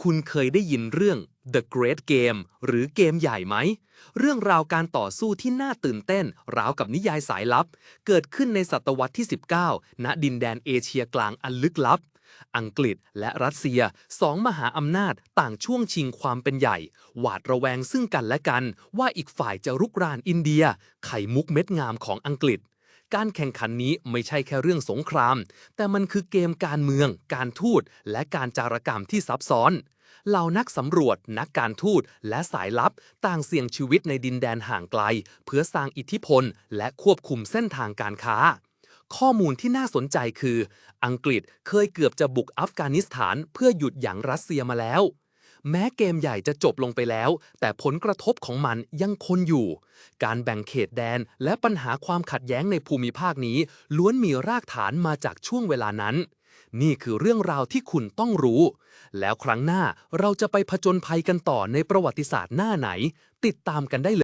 คุณเคยได้ยินเรื่อง The Great Game หรือเกมใหญ่ไหม เรื่องราวการต่อสู้ที่น่าตื่นเต้น ราวกับนิยายสายลับ เกิดขึ้นในศตวรรษที่ 19 ณ ดินแดนเอเชียกลางอันลึกลับ อังกฤษและรัสเซียสองมหาอำนาจต่างช่วงชิงความเป็นใหญ่ หวาดระแวงซึ่งกันและกัน ว่าอีกฝ่ายจะรุกรานอินเดีย ไข่มุกเม็ดงามของอังกฤษ การแข่งขันนี้ไม่ใช่แค่เรื่องสงคราม แต่มันคือเกมการเมือง การทูต และการจารกรรมที่ซับซ้อน เหล่านักสำรวจ นักการทูต และสายลับ ต่างเสี่ยงชีวิตในดินแดนห่างไกล เพื่อสร้างอิทธิพล และควบคุมเส้นทางการค้า ข้อมูลที่น่าสนใจคือ อังกฤษเคยเกือบจะบุกอัฟกานิสถาน เพื่อหยุดหยัางรัสเซียมาแล้ว แม้เกมใหญ่จะจบลงไปแล้ว แต่ผลกระทบของมันยังคงอยู่ การแบ่งเขตแดนและปัญหาความขัดแย้งในภูมิภาคนี้ ล้วนมีรากฐานมาจากช่วงเวลานั้น นี่คือเรื่องราวที่คุณต้องรู้ แล้วครั้งหน้าเราจะไปผจญภัยกันต่อในประวัติศาสตร์หน้าไหน ติดตามกันได้เลย